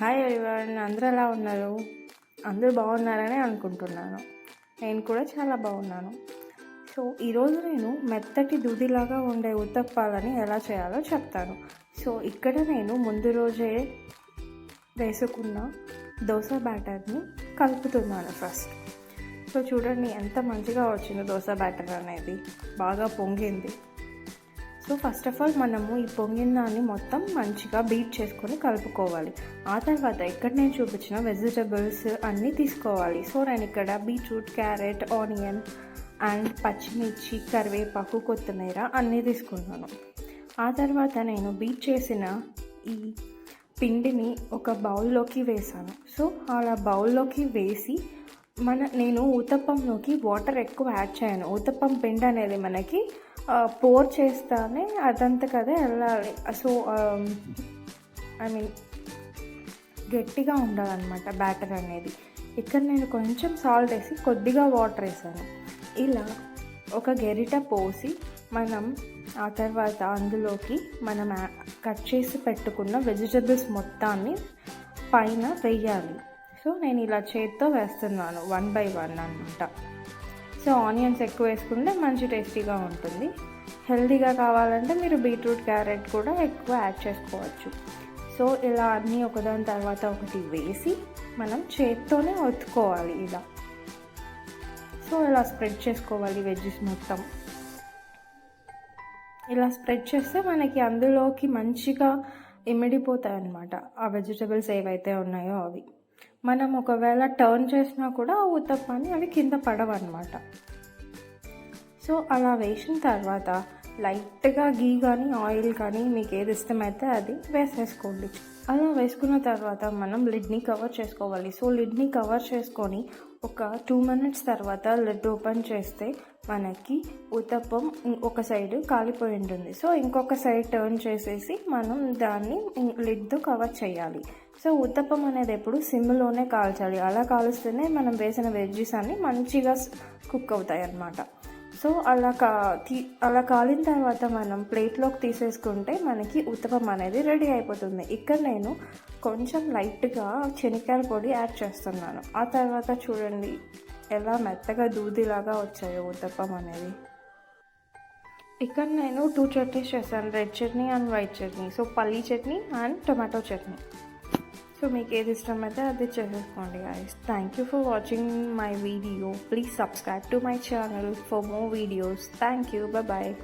Hi everyone అందరూ ఎలా ఉన్నారు? అందరూ బాగున్నారని అనుకుంటున్నాను. నేను కూడా చాలా బాగున్నాను. సో ఈరోజు నేను మెత్తటి దూదిలాగా ఉండే ఉత్తప్పాలని ఎలా చేయాలో చెప్తాను. సో ఇక్కడ నేను ముందు రోజే వేసుకున్న దోశ బ్యాటర్ని కలుపుతున్నాను ఫస్ట్. సో చూడండి ఎంత మంచిగా వచ్చిందో దోశ బ్యాటర్ అనేది. బాగా పొంగింది. సో ఫస్ట్ ఆఫ్ ఆల్ మనము ఈ పొంగిన్నాన్ని మొత్తం మంచిగా బీట్ చేసుకొని కలుపుకోవాలి. ఆ తర్వాత ఇక్కడ నేను చూపించిన వెజిటబుల్స్ అన్నీ తీసుకోవాలి. సో నేను ఇక్కడ బీట్రూట్ క్యారెట్ ఆనియన్ అండ్ పచ్చిమిర్చి కరివేపాకు కొత్తిమీర అన్నీ తీసుకున్నాను ఆ తర్వాత నేను బీట్ చేసిన ఈ పిండిని ఒక బౌల్లోకి వేసాను. సో అలా బౌల్లోకి వేసి మన నేను ఊతప్పంలోకి వాటర్ ఎక్కువ యాడ్ చేయను. ఊతప్పం పిండి అనేది మనకి పోర్ చేస్తానే అదంతా కదా వెళ్ళాలి. సో ఐ మీన్ గట్టిగా ఉండాలన్నమాట బ్యాటర్ అనేది. ఇక్కడ నేను కొంచెం సాల్ట్ వేసి కొద్దిగా వాటర్ వేసాను. ఇలా ఒక గెరిట పోసి మనం ఆ తర్వాత అందులోకి మనం కట్ చేసి పెట్టుకున్న వెజిటబుల్స్ మొత్తాన్ని పైన వేయాలి. సో నేను ఇలా చేత్తో వేస్తున్నాను వన్ బై వన్ అనమాట సో ఆనియన్స్ ఎక్కువ వేసుకుంటే మంచి టేస్టీగా ఉంటుంది. హెల్తీగా కావాలంటే మీరు బీట్రూట్ క్యారెట్ కూడా ఎక్కువ యాడ్ చేసుకోవచ్చు. సో ఇలా అన్నీ ఒకదాని తర్వాత ఒకటి వేసి మనం చేత్తోనే ఒత్తుకోవాలి ఇలా. సో ఇలా స్ప్రెడ్ చేసుకోవాలి వెజ్జెస్ మొత్తం. ఇలా స్ప్రెడ్ చేస్తే మనకి అందులోకి మంచిగా ఇమిడిపోతాయి అన్నమాట ఆ వెజిటబుల్స్ ఏవైతే ఉన్నాయో అవి. మనం ఒకవేళ టర్న్ చేసినా కూడా ఆ ఉత్తప్పాన్ని అవి కింద పడవన్నమాట. సో అలా వేసిన తర్వాత లైట్గా గీ కానీ ఆయిల్ కానీ మీకు ఏది ఇష్టమైతే అది వేసేసుకోండి. అలా వేసుకున్న తర్వాత మనం లిడ్ని కవర్ చేసుకోవాలి. సో లిడ్ని కవర్ చేసుకొని ఒక టూ మినిట్స్ తర్వాత లిడ్ ఓపెన్ చేస్తే మనకి ఉతప్పం ఒక సైడ్ కాలిపోయి ఉంటుంది సో ఇంకొక సైడ్ టర్న్ చేసేసి మనం దాన్ని లిడ్తో కవర్ చేయాలి. సో ఉత్తప్పం అనేది ఎప్పుడు సిమ్లోనే కాల్చాలి. అలా కాలుస్తేనే మనం వేసిన వెజ్జెస్ అన్ని మంచిగా కుక్ అవుతాయి అన్నమాట సో అలా కా తీ అలా కాలిన తర్వాత మనం ప్లేట్లోకి తీసేసుకుంటే మనకి ఉత్తపం అనేది రెడీ అయిపోతుంది. ఇక్కడ నేను కొంచెం లైట్గా శనక్కాయల పొడి యాడ్ చేస్తున్నాను. ఆ తర్వాత చూడండి ఎలా మెత్తగా దూదిలాగా వచ్చాయో ఉత్తపం అనేది. ఇక్కడ నేను టూ చట్నీస్ చేశాను. Red chutney and white chutney. So పల్లీ chutney and tomato chutney. So make this system method channel guys. Thank you for watching my video. Please subscribe to my channel for more videos. Thank you. Bye bye.